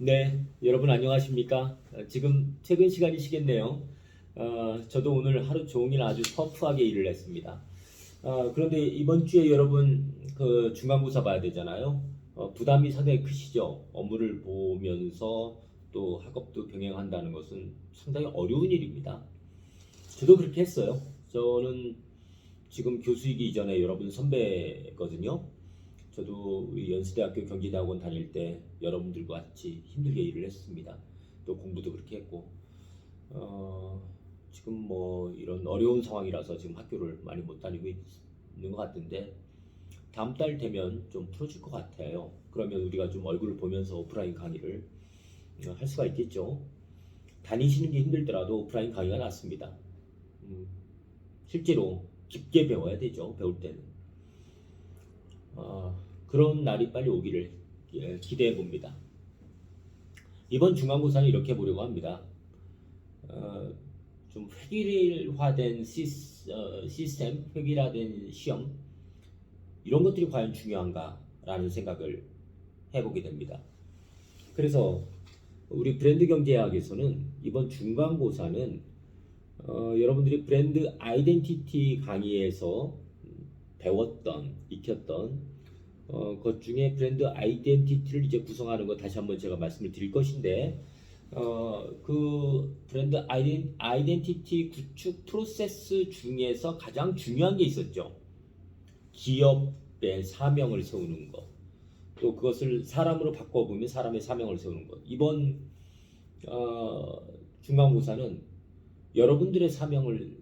네, 여러분 안녕하십니까? 어, 지금 퇴근 시간이시겠네요. 어, 저도 오늘 하루 종일 아주 터프하게 일을 했습니다. 어, 그런데 이번 주에 여러분 그 중간고사 봐야 되잖아요. 어, 부담이 상당히 크시죠? 업무를 보면서 또 학업도 병행한다는 것은 상당히 어려운 일입니다. 저도 그렇게 했어요. 저는 지금 교수이기 이전에 여러분 선배거든요. 저도 우리 연세대학교 경기대학원 다닐 때 여러분들과 같이 힘들게 일을 했습니다. 또 공부도 그렇게 했고 어, 지금 뭐 이런 어려운 상황이라서 지금 학교를 많이 못 다니고 있는 것 같은데 다음 달 되면 좀 풀어질 것 같아요. 그러면 우리가 좀 얼굴을 보면서 오프라인 강의를 어, 할 수가 있겠죠. 다니시는 게 힘들더라도 오프라인 강의가 낫습니다. 음, 실제로 깊게 배워야 되죠. 배울 때는. 어, 그런 날이 빨리 오기를 예, 기대해 봅니다. 이번 중간고사는 이렇게 보려고 합니다. 어, 좀 획일화된 시스, 어, 시스템, 획일화된 시험 이런 것들이 과연 중요한가라는 생각을 해보게 됩니다. 그래서 우리 브랜드 경제학에서는 이번 중간고사는 어, 여러분들이 브랜드 아이덴티티 강의에서 배웠던, 익혔던 어, 것 중에 브랜드 아이덴티티를 이제 구성하는 거 다시 한번 제가 말씀을 드릴 것인데 어, 그 브랜드 아이덴, 아이덴티티 구축 프로세스 중에서 가장 중요한 게 있었죠. 기업의 사명을 세우는 것. 또 그것을 사람으로 바꿔보면 사람의 사명을 세우는 것. 이번 어, 중간고사는 여러분들의 사명을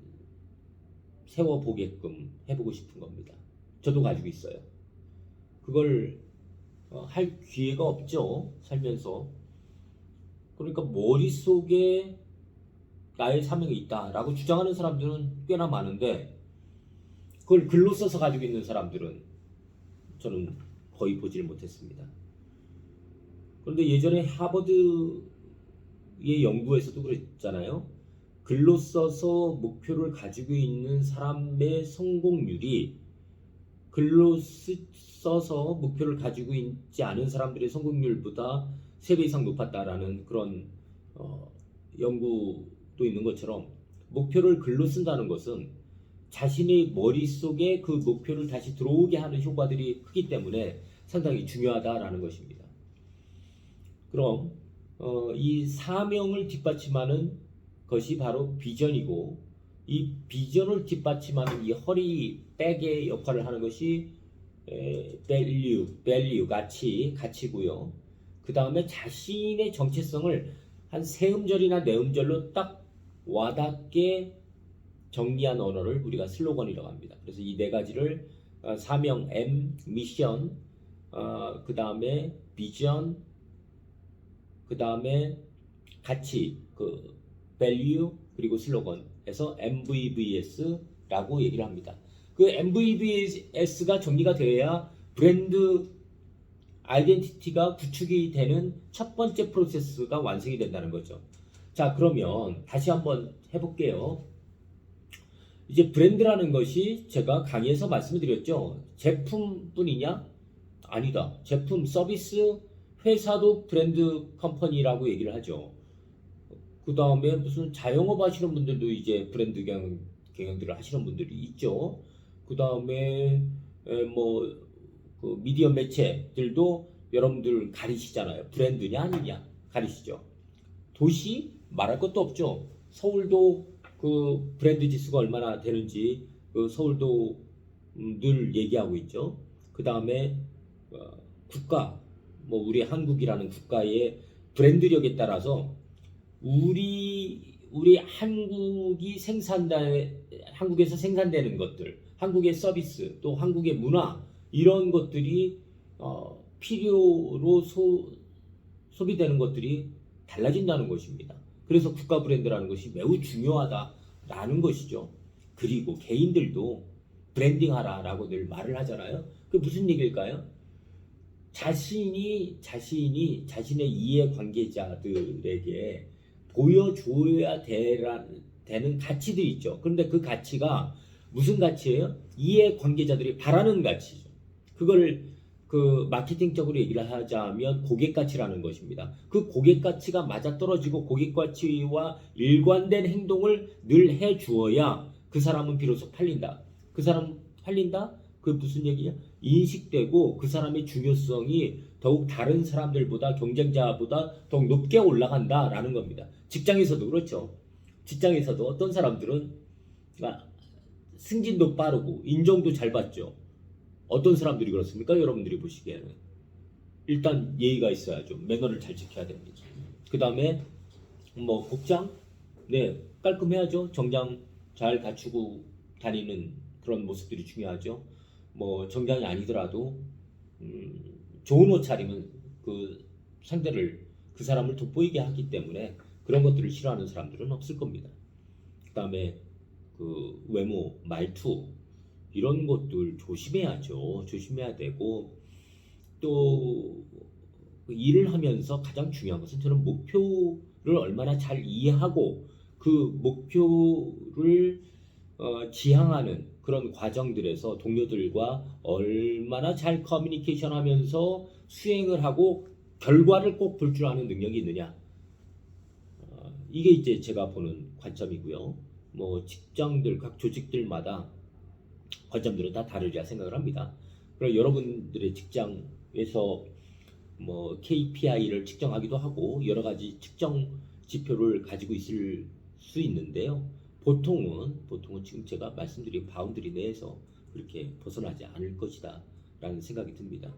세워보게끔 해보고 싶은 겁니다. 저도 가지고 있어요. 그걸 어, 할 기회가 없죠. 살면서. 그러니까 머릿속에 나의 사명이 있다라고 주장하는 사람들은 꽤나 많은데 그걸 글로 써서 가지고 있는 사람들은 저는 거의 보지를 못했습니다. 그런데 예전에 하버드의 연구에서도 그랬잖아요. 글로 써서 목표를 가지고 있는 사람의 성공률이 글로 쓰, 써서 목표를 가지고 있지 않은 사람들의 성공률보다 3배 이상 높았다라는 그런 어, 연구도 있는 것처럼 목표를 글로 쓴다는 것은 자신의 머릿속에 그 목표를 다시 들어오게 하는 효과들이 크기 때문에 상당히 중요하다라는 것입니다. 그럼 어, 이 사명을 뒷받침하는 것이 바로 비전이고 이 비전을 뒷받침하는 이 허리 백의 역할을 하는 것이 에, value, value 가치, 가치고요. 그 다음에 자신의 정체성을 한 세 음절이나 네 음절로 딱 와닿게 정리한 언어를 우리가 슬로건이라고 합니다. 그래서 이 네 가지를 어, 사명, M, 미션, 어, 그 다음에 비전, 그 다음에 가치, 그 value 그리고 슬로건 에서 MVVS라고 얘기를 합니다. 그 MVVS가 정리가 되어야 브랜드 아이덴티티가 구축이 되는 첫 번째 프로세스가 완성이 된다는 거죠. 자, 그러면 다시 한번 해볼게요. 이제 브랜드라는 것이 제가 강의에서 말씀드렸죠. 제품뿐이냐? 아니다. 제품, 서비스, 회사도 브랜드 컴퍼니라고 얘기를 하죠. 그 다음에 무슨 자영업 하시는 분들도 이제 브랜드 경영, 경영들을 하시는 분들이 있죠. 그 다음에 뭐 그 미디어 매체들도 여러분들 가리시잖아요. 브랜드냐 아니냐 가리시죠. 도시 말할 것도 없죠. 서울도 그 브랜드 지수가 얼마나 되는지 그 서울도 음, 늘 얘기하고 있죠. 그 다음에 어, 국가 뭐 우리 한국이라는 국가의 브랜드력에 따라서 우리 우리 한국이 생산다 한국에서 생산되는 것들, 한국의 서비스, 또 한국의 문화 이런 것들이 어, 필요로 소, 소비되는 것들이 달라진다는 것입니다. 그래서 국가 브랜드라는 것이 매우 중요하다라는 것이죠. 그리고 개인들도 브랜딩하라라고 늘 말을 하잖아요. 그 무슨 얘기일까요? 자신이 자신이 자신의 이해 관계자들에게 보여줘야 되라, 되는 가치들이 있죠. 그런데 그 가치가 무슨 가치예요? 이해 관계자들이 바라는 가치죠. 그걸 그 마케팅적으로 얘기를 하자면 고객 가치라는 것입니다. 그 고객 가치가 맞아 떨어지고 고객 가치와 일관된 행동을 늘 해 주어야 그 사람은 비로소 팔린다. 그 사람 팔린다? 그 무슨 얘기냐? 인식되고 그 사람의 중요성이 더욱 다른 사람들보다 경쟁자보다 더욱 높게 올라간다라는 겁니다. 직장에서도 그렇죠. 직장에서도 어떤 사람들은 아, 승진도 빠르고 인정도 잘 받죠. 어떤 사람들이 그렇습니까? 여러분들이 보시기에는 일단 예의가 있어야죠. 매너를 잘 지켜야 됩니다. 그 다음에 뭐 복장, 네 깔끔해야죠. 정장 잘 갖추고 다니는 그런 모습들이 중요하죠. 뭐 정장이 아니더라도 음, 좋은 옷 차림은 그 상대를 그 사람을 돋보이게 하기 때문에 그런 것들을 싫어하는 사람들은 없을 겁니다. 그 다음에 그 외모, 말투 이런 것들 조심해야죠. 조심해야 되고 또그 일을 하면서 가장 중요한 것은 저는 목표를 얼마나 잘 이해하고 그 목표를 어, 지향하는 그런 과정들에서 동료들과 얼마나 잘 커뮤니케이션 하면서 수행을 하고 결과를 꼭 볼 줄 아는 능력이 있느냐. 어, 이게 이제 제가 보는 관점이고요. 뭐 직장들, 각 조직들마다 관점들은 다 다르리라 생각을 합니다. 그럼 여러분들의 직장에서 뭐 KPI를 측정하기도 하고 여러 가지 측정 지표를 가지고 있을 수 있는데요. 보통은 보통은 지금 제가 말씀드린 바운드리 내에서 그렇게 벗어나지 않을 것이다 라는 생각이 듭니다.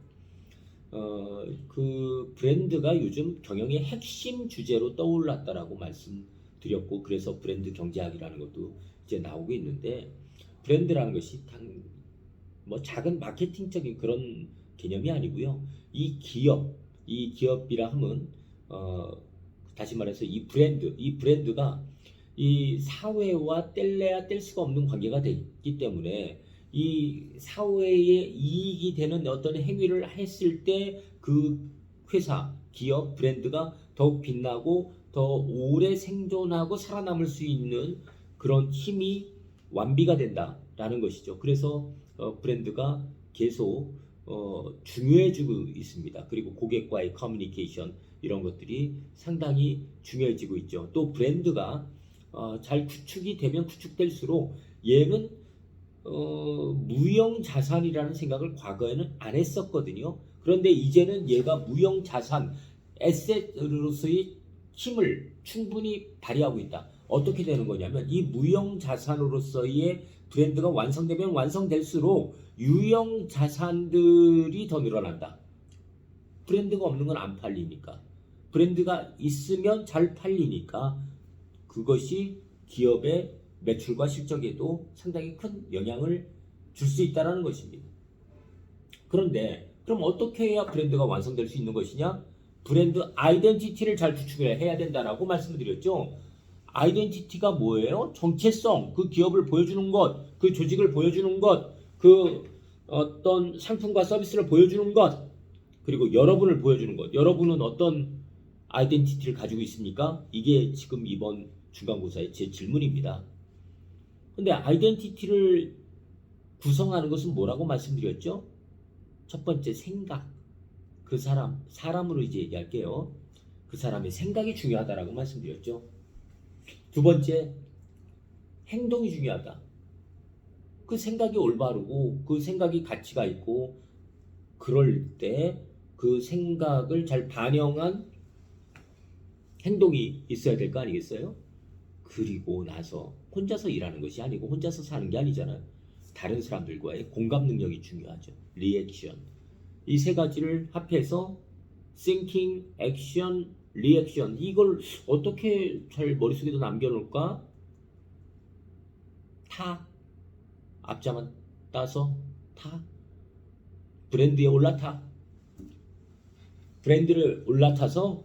어, 그 브랜드가 요즘 경영의 핵심 주제로 떠올랐다라고 말씀드렸고 그래서 브랜드 경제학이라는 것도 이제 나오고 있는데 브랜드라는 것이 단뭐 작은 마케팅적인 그런 개념이 아니고요. 이 기업, 이 기업이라 함은 어, 다시 말해서 이 브랜드, 이 브랜드가 이 사회와 뗄래야 뗄 수가 없는 관계가 되기 때문에 이 사회에 이익이 되는 어떤 행위를 했을 때 그 회사, 기업, 브랜드가 더욱 빛나고 더 오래 생존하고 살아남을 수 있는 그런 힘이 완비가 된다라는 것이죠. 그래서 어, 브랜드가 계속 어, 중요해지고 있습니다. 그리고 고객과의 커뮤니케이션 이런 것들이 상당히 중요해지고 있죠. 또 브랜드가 어, 잘 구축이 되면 구축될수록 얘는 어, 무형 자산이라는 생각을 과거에는 안 했었거든요. 그런데 이제는 얘가 무형 자산, 에셋으로서의 힘을 충분히 발휘하고 있다. 어떻게 되는 거냐면 이 무형 자산으로서의 브랜드가 완성되면 완성될수록 유형 자산들이 더 늘어난다. 브랜드가 없는 건 안 팔리니까. 브랜드가 있으면 잘 팔리니까 그것이 기업의 매출과 실적에도 상당히 큰 영향을 줄 수 있다는 것입니다. 그런데 그럼 어떻게 해야 브랜드가 완성될 수 있는 것이냐? 브랜드 아이덴티티를 잘 구축을 해야 된다라고 말씀을 드렸죠. 아이덴티티가 뭐예요? 정체성, 그 기업을 보여주는 것, 그 조직을 보여주는 것, 그 어떤 상품과 서비스를 보여주는 것, 그리고 여러분을 보여주는 것. 여러분은 어떤 아이덴티티를 가지고 있습니까? 이게 지금 이번 중간고사의 제 질문입니다. 근데 아이덴티티를 구성하는 것은 뭐라고 말씀드렸죠? 첫 번째 생각. 그 사람, 사람으로 이제 얘기할게요. 그 사람의 생각이 중요하다라고 말씀드렸죠. 두 번째, 행동이 중요하다. 그 생각이 올바르고 그 생각이 가치가 있고 그럴 때 그 생각을 잘 반영한 행동이 있어야 될 거 아니겠어요? 그리고 나서 혼자서 일하는 것이 아니고 혼자서 사는 게 아니잖아요. 다른 사람들과의 공감 능력이 중요하죠. 리액션. 이 세 가지를 합해서 thinking, action, reaction 이걸 어떻게 잘 머릿속에도 남겨놓을까? 타 앞자만 따서 타 브랜드에 올라타 브랜드를 올라타서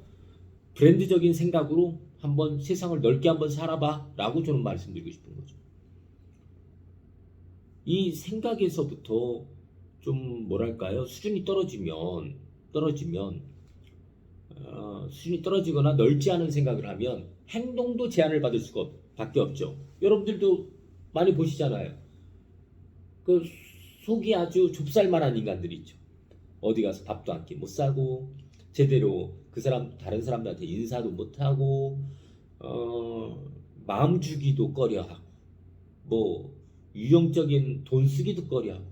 브랜드적인 생각으로 한번 세상을 넓게 한번 살아봐 라고 저는 말씀드리고 싶은 거죠. 이 생각에서부터 좀 뭐랄까요? 수준이 떨어지면 떨어지면 어, 수준이 떨어지거나 넓지 않은 생각을 하면 행동도 제한을 받을 수가 밖에 없죠. 여러분들도 많이 보시잖아요. 그 속이 아주 좁쌀만한 인간들이 있죠. 어디 가서 밥도 한끼못 사고 제대로 그 사람 다른 사람들한테 인사도 못 하고 어 마음 주기도 꺼려하고 뭐 유용적인 돈 쓰기도 꺼려하고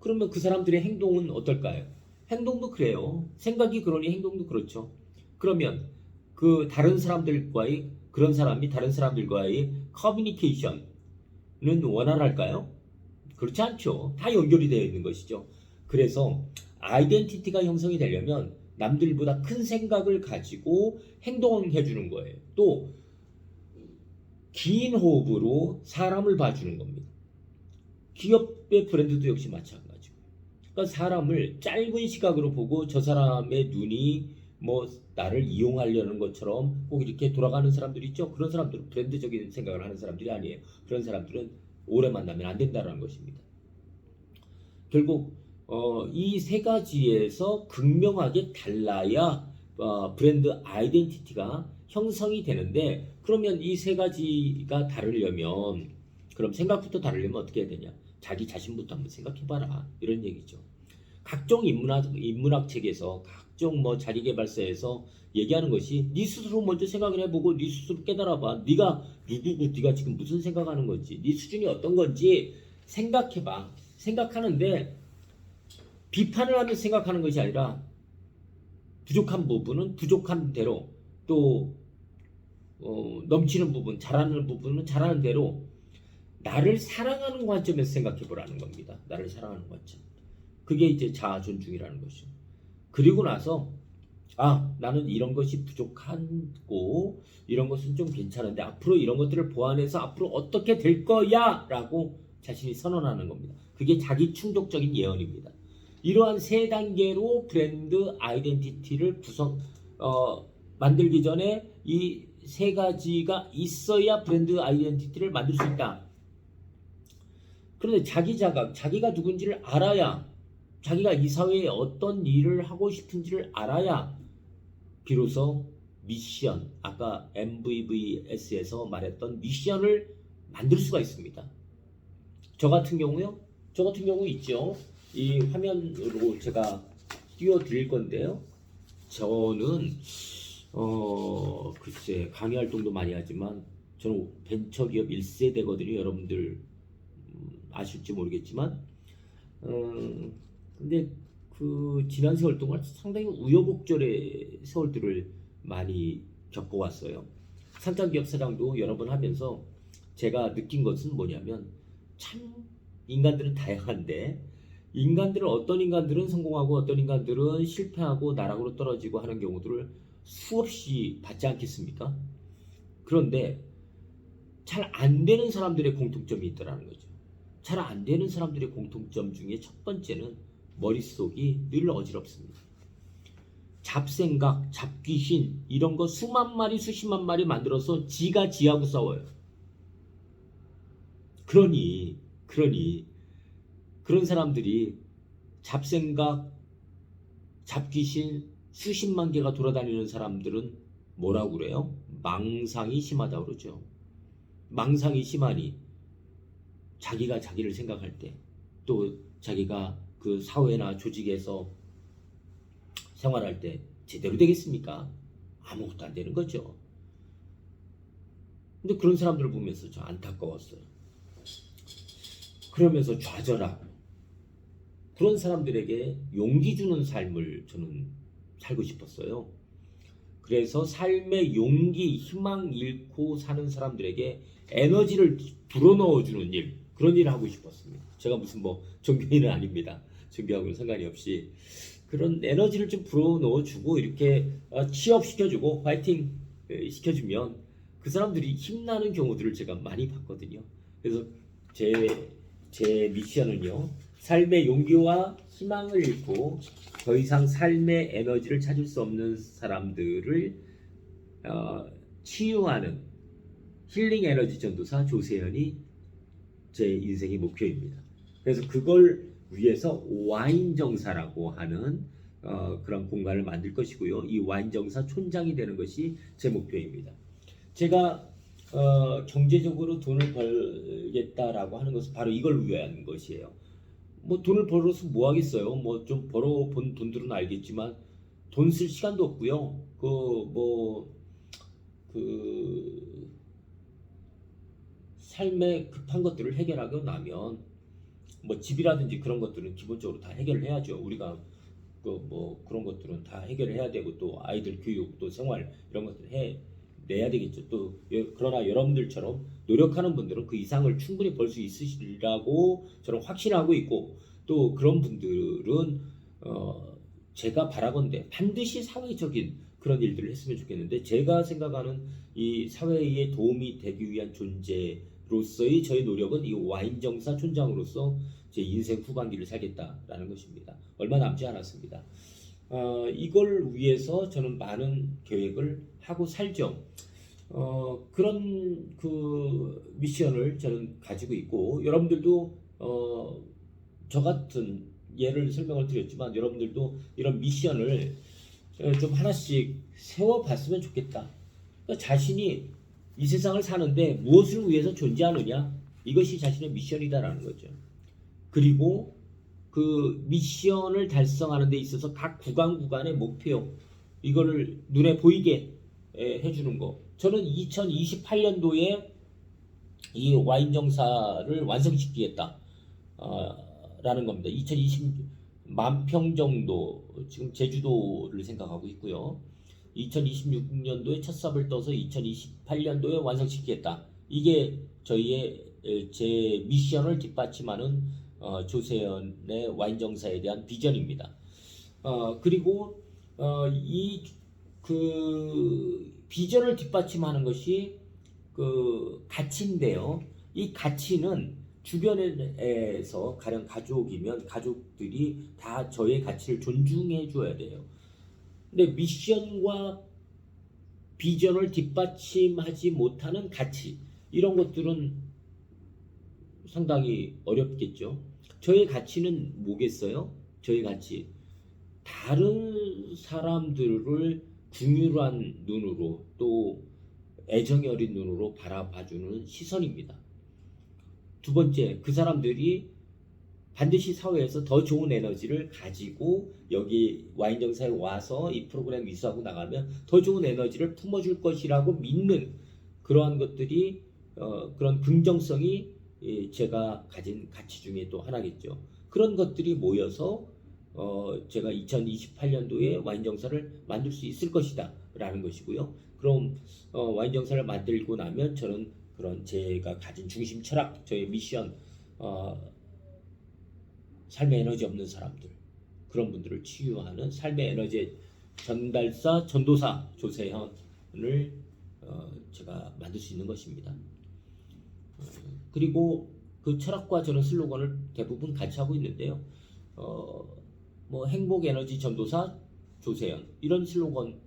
그러면 그 사람들의 행동은 어떨까요? 행동도 그래요. 생각이 그러니 행동도 그렇죠. 그러면 그 다른 사람들과의 그런 사람이 다른 사람들과의 커뮤니케이션은 원활할까요? 그렇지 않죠. 다 연결이 되어 있는 것이죠. 그래서 아이덴티티가 형성이 되려면 남들보다 큰 생각을 가지고 행동해 주는 거예요. 또 긴 호흡으로 사람을 봐주는 겁니다. 기업의 브랜드도 역시 마찬가지고. 그러니까 사람을 짧은 시각으로 보고 저 사람의 눈이 뭐 나를 이용하려는 것처럼 꼭 이렇게 돌아가는 사람들이 있죠. 그런 사람들은 브랜드적인 생각을 하는 사람들이 아니에요. 그런 사람들은 오래 만나면 안 된다는 것입니다. 결국 어, 이 세 가지에서 극명하게 달라야 어, 브랜드 아이덴티티가 형성이 되는데 그러면 이 세 가지가 다르려면 그럼 생각부터 다르려면 어떻게 해야 되냐? 자기 자신부터 한번 생각해봐라 이런 얘기죠. 각종 인문학 인문학 책에서 각종 뭐 자기계발서에서 얘기하는 것이 네 스스로 먼저 생각을 해보고 네 스스로 깨달아봐. 네가 누구고 네가 지금 무슨 생각하는 건지 네 수준이 어떤 건지 생각해봐. 생각하는데 비판을 하면서 생각하는 것이 아니라 부족한 부분은 부족한 대로 또 어, 넘치는 부분, 잘하는 부분은 잘하는 대로 나를 사랑하는 관점에서 생각해 보라는 겁니다. 나를 사랑하는 관점. 그게 이제 자아 존중이라는 것이죠. 그리고 나서 아 나는 이런 것이 부족하고 이런 것은 좀 괜찮은데 앞으로 이런 것들을 보완해서 앞으로 어떻게 될 거야라고 자신이 선언하는 겁니다. 그게 자기 충족적인 예언입니다. 이러한 세 단계로 브랜드 아이덴티티를 구성 어, 만들기 전에 이 세 가지가 있어야 브랜드 아이덴티티를 만들 수 있다. 그런데 자기 자각, 자기가 누군지를 알아야 자기가 이 사회에 어떤 일을 하고 싶은지를 알아야 비로소 미션, 아까 MVVS에서 말했던 미션을 만들 수가 있습니다. 저 같은 경우요? 저 같은 경우 있죠. 이 화면으로 제가 띄워드릴 건데요. 저는 어 글쎄 강의 활동도 많이 하지만 저는 벤처기업 1세대거든요. 여러분들 음, 아실지 모르겠지만 어 근데 그 지난 세월 동안 상당히 우여곡절의 세월들을 많이 겪어왔어요. 상장기업 사장도 여러 번 하면서 제가 느낀 것은 뭐냐면 참 인간들은 다양한데 인간들은 어떤 인간들은 성공하고 어떤 인간들은 실패하고 나락으로 떨어지고 하는 경우들을 수없이 받지 않겠습니까? 그런데 잘 안 되는 사람들의 공통점이 있더라는 거죠. 잘 안 되는 사람들의 공통점 중에 첫 번째는 머릿속이 늘 어지럽습니다. 잡생각, 잡귀신 이런 거 수만 마리 수십만 마리 만들어서 지가 지하고 싸워요. 그러니 그러니 그런 사람들이 잡생각, 잡귀신 수십만 개가 돌아다니는 사람들은 뭐라고 그래요? 망상이 심하다고 그러죠. 망상이 심하니 자기가 자기를 생각할 때 또 자기가 그 사회나 조직에서 생활할 때 제대로 되겠습니까? 아무것도 안 되는 거죠. 근데 그런 사람들을 보면서 저 안타까웠어요. 그러면서 좌절하고 그런 사람들에게 용기 주는 삶을 저는 살고 싶었어요. 그래서 삶의 용기, 희망 잃고 사는 사람들에게 에너지를 불어넣어 주는 일, 그런 일을 하고 싶었습니다. 제가 무슨 뭐 종교인은 아닙니다. 종교하고는 상관이 없이 그런 에너지를 좀 불어넣어 주고 이렇게 어, 취업시켜 주고 파이팅 시켜 주면 그 사람들이 힘나는 경우들을 제가 많이 봤거든요. 그래서 제 제 미션은요. 삶의 용기와 희망을 잃고 더 이상 삶의 에너지를 찾을 수 없는 사람들을 어, 치유하는 힐링 에너지 전도사 조세현이 제 인생의 목표입니다. 그래서 그걸 위해서 와인 정사라고 하는 어, 그런 공간을 만들 것이고요. 이 와인 정사 촌장이 되는 것이 제 목표입니다. 제가 어, 경제적으로 돈을 벌겠다라고 하는 것은 바로 이걸 위한 것이에요. 뭐 돈을 벌어서 뭐 하겠어요? 뭐 좀 벌어 본 돈들은 알겠지만 돈 쓸 시간도 없고요. 그 뭐 그 삶에 급한 것들을 해결하고 나면 뭐 집이라든지 그런 것들은 기본적으로 다 해결을 해야죠. 우리가 그 뭐 그런 것들은 다 해결을 해야 되고 또 아이들 교육 또 생활 이런 것들 해 내야 되겠죠. 또 여- 그러나 여러분들처럼 노력하는 분들은 그 이상을 충분히 벌 수 있으시리라고 저는 확신하고 있고 또 그런 분들은 어 제가 바라건대 반드시 사회적인 그런 일들을 했으면 좋겠는데 제가 생각하는 이 사회에 도움이 되기 위한 존재로서의 저의 노력은 이 와인정사 촌장으로서 제 인생 후반기를 살겠다라는 것입니다. 얼마 남지 않았습니다. 어, 이걸 위해서 저는 많은 계획을 하고 살죠. 어, 그런 그 미션을 저는 가지고 있고 여러분들도 어, 저 같은 예를 설명을 드렸지만 여러분들도 이런 미션을 어, 좀 하나씩 세워봤으면 좋겠다. 그러니까 자신이 이 세상을 사는데 무엇을 위해서 존재하느냐 이것이 자신의 미션이다라는 거죠. 그리고 그 미션을 달성하는 데 있어서 각 구간 구간의 목표 이거를 눈에 보이게 에, 해주는 거. 저는 2028년도에 이 와인 정사를 완성시키겠다. 어, 라는 겁니다. 2020 만 평 정도 지금 제주도를 생각하고 있고요. 2026년도에 첫 삽을 떠서 2028년도에 완성시키겠다. 이게 저희의 에, 제 미션을 뒷받침하는 어, 조세현의 와인 정사에 대한 비전입니다. 어, 그리고 어, 이그 비전을 뒷받침하는 것이 그 가치인데요. 이 가치는 주변에서 가령 가족이면 가족들이 다 저의 가치를 존중해 줘야 돼요. 근데 미션과 비전을 뒷받침하지 못하는 가치 이런 것들은 상당히 어렵겠죠. 저의 가치는 뭐겠어요? 저의 가치 다른 사람들을 궁휼한 눈으로 또 애정이 어린 눈으로 바라봐주는 시선입니다. 두 번째, 그 사람들이 반드시 사회에서 더 좋은 에너지를 가지고 여기 와인 정사에 와서 이 프로그램 이수하고 나가면 더 좋은 에너지를 품어줄 것이라고 믿는 그러한 것들이 어, 그런 긍정성이 이 제가 가진 가치 중에 또 하나겠죠. 그런 것들이 모여서 어, 제가 2028년도에 와인 정사를 만들 수 있을 것이다 라는 것이고요. 그럼 어, 와인 정사를 만들고 나면 저는 그런 제가 가진 중심 철학, 저의 미션, 어, 삶의 에너지 없는 사람들 그런 분들을 치유하는 삶의 에너지 전달사, 전도사 조세현을 어, 제가 만들 수 있는 것입니다. 어, 그리고 그 철학과 저는 슬로건을 대부분 같이 하고 있는데요. 어, 뭐 행복 에너지 전도사 조세현 이런 슬로건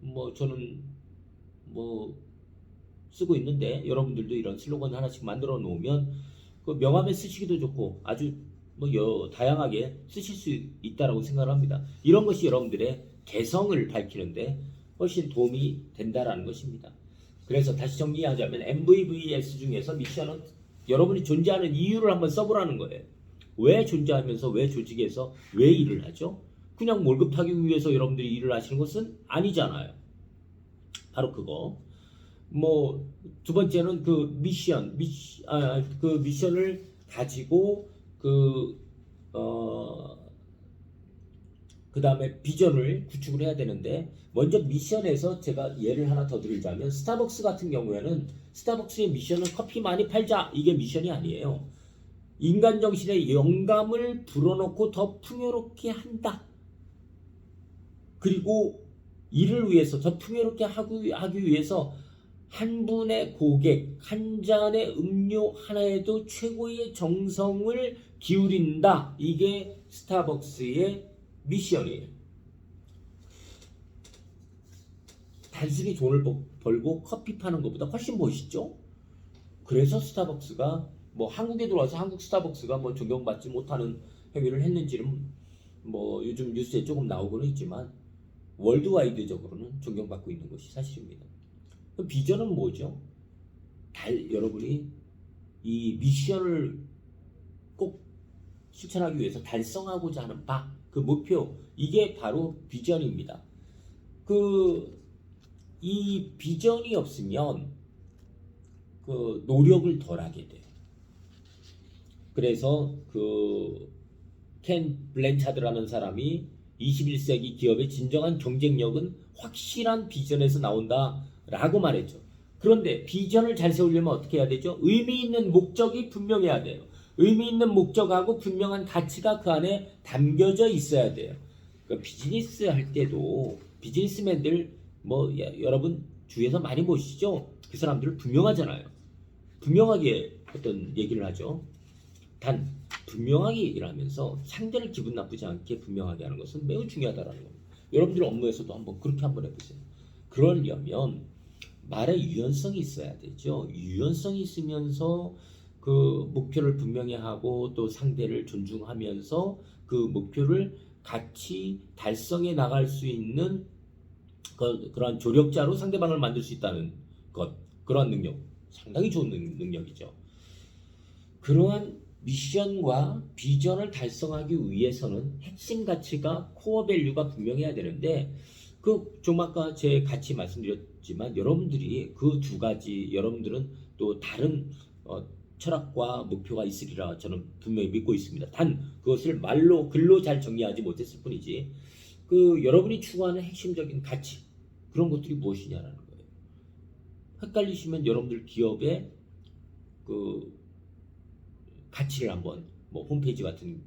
뭐 저는 뭐 쓰고 있는데 여러분들도 이런 슬로건 하나씩 만들어 놓으면 그 명함에 쓰시기도 좋고 아주 뭐 여, 다양하게 쓰실 수 있다라고 생각을 합니다. 이런 것이 여러분들의 개성을 밝히는데 훨씬 도움이 된다라는 것입니다. 그래서 다시 정리하자면 MVVS 중에서 미션은 여러분이 존재하는 이유를 한번 써보라는 거예요. 왜 존재하면서 왜 조직에서 왜 일을 하죠? 그냥 월급하기 위해서 여러분들이 일을 하시는 것은 아니잖아요. 바로 그거. 뭐 두 번째는 그 미션, 미시, 아, 그 미션을 가지고 그 어, 그 다음에 비전을 구축을 해야 되는데 먼저 미션에서 제가 예를 하나 더 드리자면 스타벅스 같은 경우에는 스타벅스의 미션은 커피 많이 팔자 이게 미션이 아니에요. 인간 정신의 영감을 불어넣고 더 풍요롭게 한다. 그리고 이를 위해서 더 풍요롭게 하기, 위해서 한 분의 고객, 한 잔의 음료 하나에도 최고의 정성을 기울인다. 이게 스타벅스의 미션이에요. 단순히 돈을 벌- 벌고 커피 파는 것보다 훨씬 멋있죠? 그래서 스타벅스가 뭐 한국에 들어와서 한국 스타벅스가 뭐 존경받지 못하는 행위를 했는지는 뭐 요즘 뉴스에 조금 나오고는 있지만 월드와이드적으로는 존경받고 있는 것이 사실입니다. 그 비전은 뭐죠? 달 여러분이 이 미션을 꼭 실천하기 위해서 달성하고자 하는 바, 그 목표, 이게 바로 비전입니다. 그, 이 비전이 없으면 그 노력을 덜 하게 돼요. 그래서 그 켄 블렌차드라는 사람이 21세기 기업의 진정한 경쟁력은 확실한 비전에서 나온다라고 말했죠. 그런데 비전을 잘 세우려면 어떻게 해야 되죠? 의미 있는 목적이 분명해야 돼요. 의미 있는 목적하고 분명한 가치가 그 안에 담겨져 있어야 돼요. 그 비즈니스 할 때도 비즈니스맨들 뭐 야- 여러분 주위에서 많이 보시죠? 그 사람들 분명하잖아요. 분명하게 어떤 얘기를 하죠. 단 분명하게 얘기를 하면서 상대를 기분 나쁘지 않게 분명하게 하는 것은 매우 중요하다라는 겁니다. 여러분들 업무에서도 한번 그렇게 한번 해보세요. 그러려면 말의 유연성이 있어야 되죠. 유연성이 있으면서 그 목표를 분명히 하고 또 상대를 존중하면서 그 목표를 같이 달성해 나갈 수 있는 그, 그런 조력자로 상대방을 만들 수 있다는 것 그러한 능력 상당히 좋은 능, 능력이죠. 그러한 미션과 비전을 달성하기 위해서는 핵심 가치가 코어 밸류가 분명해야 되는데 그 좀 아까 제 같이 말씀드렸지만 여러분들이 그 두 가지 여러분들은 또 다른 어, 철학과 목표가 있으리라 저는 분명히 믿고 있습니다. 단 그것을 말로 글로 잘 정리하지 못했을 뿐이지 그 여러분이 추구하는 핵심적인 가치 그런 것들이 무엇이냐라는 거예요. 헷갈리시면 여러분들 기업의 그 가치를 한번 뭐 홈페이지 같은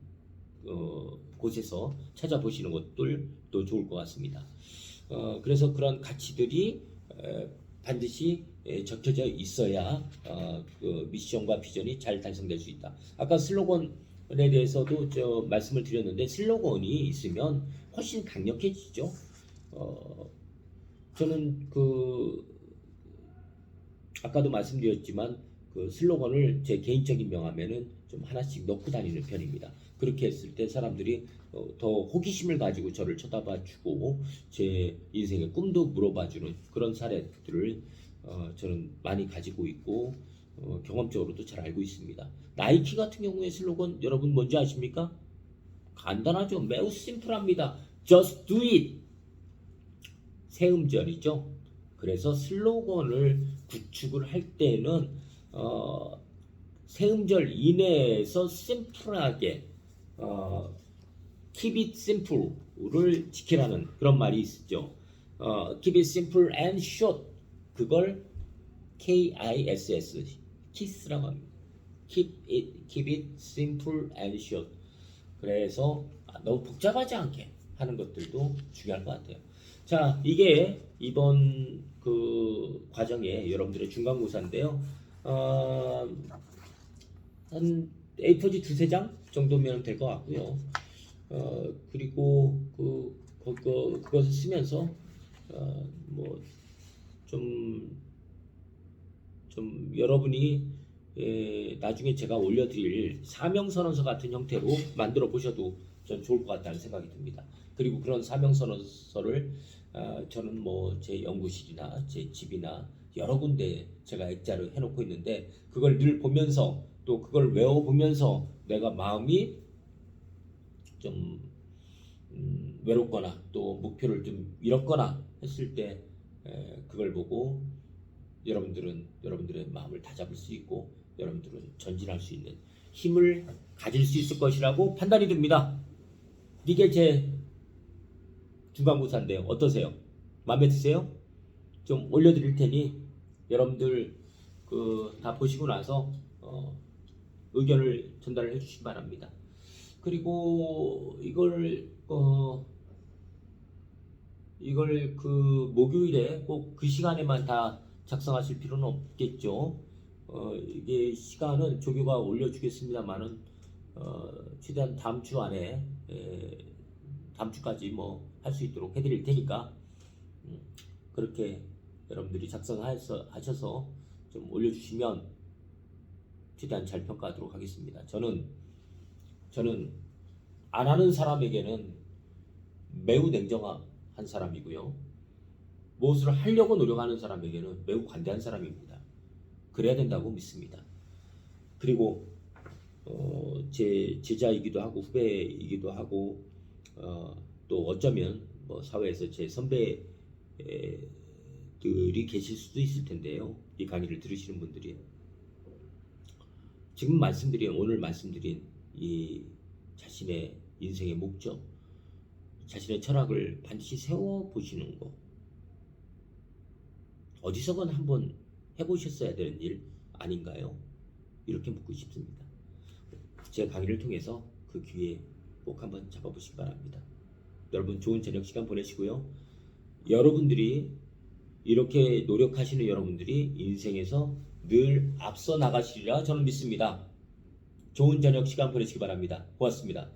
어, 곳에서 찾아보시는 것들도 좋을 것 같습니다. 어, 그래서 그런 가치들이 에, 반드시 에, 적혀져 있어야 어, 그 미션과 비전이 잘 달성될 수 있다. 아까 슬로건 에 대해서도 저 말씀을 드렸는데 슬로건이 있으면 훨씬 강력해지죠. 어, 저는 그 아까도 말씀드렸지만 그 슬로건을 제 개인적인 명함에는 좀 하나씩 넣고 다니는 편입니다. 그렇게 했을 때 사람들이 어, 더 호기심을 가지고 저를 쳐다봐 주고 제 인생의 꿈도 물어봐 주는 그런 사례들을 어, 저는 많이 가지고 있고 어, 경험적으로도 잘 알고 있습니다. 나이키 같은 경우에 슬로건 여러분 뭔지 아십니까? 간단하죠. 매우 심플합니다. Just do it. 새 음절이죠. 그래서 슬로건을 구축을 할 때는 어, 세 음절 이내에서 심플하게 어, keep it simple를 지키라는 그런 말이 있죠. 어, keep it simple and short 그걸 K-I-S-S 키스라고 합니다. keep it keep it simple and short 그래서 아, 너무 복잡하지 않게 하는 것들도 중요할 것 같아요. 자, 이게 이번 그 과정에 여러분들의 중간고사인데요. 어, 한 A4지 두세 장 정도면 될 것 같고요. 어, 그리고 그 그거 그것을 쓰면서 어, 뭐좀 좀 여러분이 에, 나중에 제가 올려드릴 사명선언서 같은 형태로 만들어 보셔도 전 좋을 것 같다는 생각이 듭니다. 그리고 그런 사명선언서를 아, 저는 뭐 제 연구실이나 제 집이나 여러 군데 제가 액자를 해놓고 있는데 그걸 늘 보면서 또 그걸 외워보면서 내가 마음이 좀 음, 외롭거나 또 목표를 좀 잃었거나 했을 때 에, 그걸 보고 여러분들은 여러분들의 마음을 다잡을 수 있고 여러분들은 전진할 수 있는 힘을 가질 수 있을 것이라고 판단이 듭니다. 이게 제 중간고사인데요. 어떠세요? 마음에 드세요? 좀 올려드릴 테니 여러분들 그 다 보시고 나서 어, 의견을 전달을 해주시기 바랍니다. 그리고 이걸 어, 이걸 그 목요일에 꼭 그 시간에만 다 작성하실 필요는 없겠죠. 어, 이게 시간은 조교가 올려주겠습니다만은 어, 최대한 다음 주 안에 에, 다음 주까지 뭐 할 수 있도록 해드릴 테니까 음, 그렇게 여러분들이 작성하셔서 하셔서 좀 올려주시면 최대한 잘 평가하도록 하겠습니다. 저는 저는 안 하는 사람에게는 매우 냉정한 사람이고요. 무엇을 하려고 노력하는 사람에게는 매우 관대한 사람입니다. 그래야 된다고 믿습니다. 그리고 어, 제 제자이기도 하고 후배이기도 하고 어, 또 어쩌면 뭐 사회에서 제 선배들이 계실 수도 있을 텐데요. 이 강의를 들으시는 분들이 지금 말씀드린 오늘 말씀드린 이 자신의 인생의 목적, 자신의 철학을 반드시 세워 보시는 거 어디서건 한번 해보셨어야 되는 일 아닌가요? 이렇게 묻고 싶습니다. 제 강의를 통해서 그 기회 꼭 한번 잡아보시기 바랍니다. 여러분 좋은 저녁 시간 보내시고요. 여러분들이 이렇게 노력하시는 여러분들이 인생에서 늘 앞서 나가시리라 저는 믿습니다. 좋은 저녁 시간 보내시기 바랍니다. 고맙습니다.